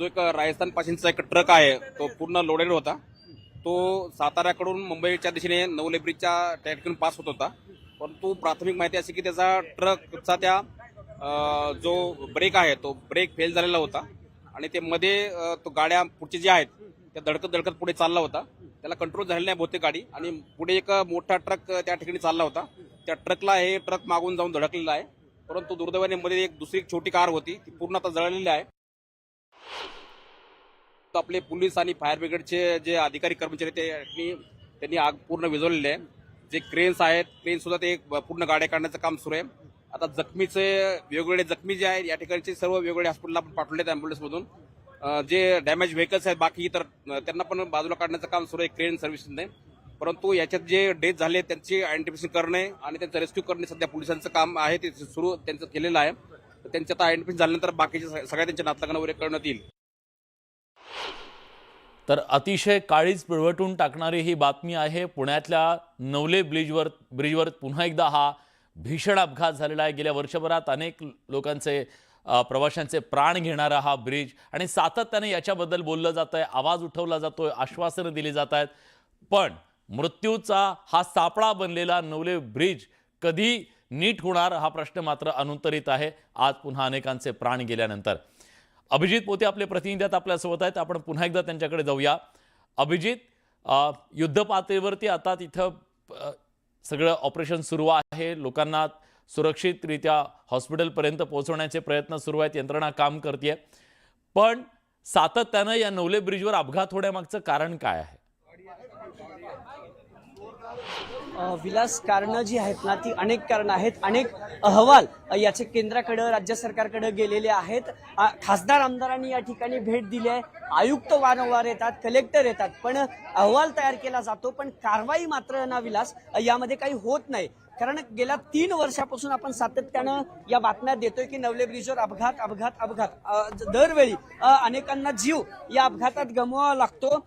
जो एक राजस्थान पासूनचा एक ट्रक आहे तो पूर्ण लोडेड होता. तो साताऱ्याकडून मुंबईच्या दिशेने नवले ब्रिजच्या त्या पास होत होता. परंतु प्राथमिक माहिती अशी की त्याचा ट्रकचा त्या जो ब्रेक आहे तो ब्रेक फेल झालेला होता. आणि ते मध्ये तो गाड्या पुढचे जे आहेत त्या धडकत धडकत पुढे चालला होता. त्याला कंट्रोल झालेला नाही बहुतेक गाडी. आणि पुढे एक मोठा ट्रक त्या ठिकाणी चालला होता. त्या ट्रकला हे ट्रक मागून जाऊन धडकलेला आहे. परंतु दुर्दैवाने मध्ये एक दुसरी एक छोटी कार होती ती पूर्ण आता जळलेली आहे. आपले पोलीस आणि फायर ब्रिगेडचे जे अधिकारी कर्मचारी ते त्यांनी आग पूर्ण विझवलेले आहे. जे क्रेन्स आहेत क्रेन्ससुद्धा ते पूर्ण गाड्या काढण्याचं काम सुरू आहे. आता जखमीचे वेगवेगळे जखमी जे आहेत या ठिकाणचे सर्व वेगवेगळे हॉस्पिटलला आपण पाठवले आहेत अँब्युलन्समधून जे डॅमेज व्हेकल्स आहेत बाकी तर त्यांना पण बाजूला काढण्याचं काम सुरू आहे क्रेन सर्व्हिसने परंतु याच्यात जे डेथ झाले त्यांची आयडेंटिफिकेशन करणे आणि त्यांचं रेस्क्यू करणे सध्या पोलिसांचं काम आहे ते सुरू त्यांचं केलेलं आहे. तर त्यांच्या आता आयडेंटिफिकेशन झाल्यानंतर बाकीच्या सगळ्या त्यांच्या नातलगांना वगैरे करण्यात येईल. तर अतिशय काळीच पिळवटून टाकणारी ही बातमी आहे. पुण्यातल्या नवले ब्रिजवर ब्रिजवर पुन्हा एकदा हा भीषण अपघात झालेला आहे. गेल्या वर्षभरात अनेक लोकांचे प्रवाशांचे प्राण घेणारा हा ब्रिज आणि सातत्याने याच्याबद्दल बोललं जात आहे आवाज उठवला जातो आहे आश्वासनं दिली जात आहेत पण मृत्यूचा हा सापळा बनलेला नवले ब्रिज कधी नीट होणार हा प्रश्न मात्र अनुत्तरित आहे. आज पुन्हा अनेकांचे प्राण गेल्यानंतर. अभिजित पोते आपले प्रतिनिधी आता आपल्यासोबत आहेत. आपण पुन्हा एकदा त्यांच्याकडे जाऊया. अभिजित युद्धपातळीवरती युद्ध पातळीवरती आता तिथं सगळं ऑपरेशन सुरू आहे. लोकांना सुरक्षितरित्या हॉस्पिटलपर्यंत पोहोचवण्याचे प्रयत्न सुरू आहेत. यंत्रणा काम करते पण सातत्यानं या नवले ब्रिजवर अपघात होण्यामागचं कारण काय आहे? विलास कारणं जी आहेत ना ती अनेक कारणं आहेत. अनेक अहवाल याचे केंद्राकडं राज्य सरकारकडे गेलेले आहेत. खासदार आमदारांनी या ठिकाणी भेट दिली आहे. आयुक्त वारंवार येतात कलेक्टर येतात पण अहवाल तयार केला जातो पण कारवाई मात्र ना विलास यामध्ये काही होत नाही. कारण गेल्या तीन वर्षापासून आपण सातत्यानं या बातम्या देतोय की नवले ब्रिजवर अपघात अपघात अपघात. दरवेळी अनेकांना जीव या अपघातात गमवावा लागतो.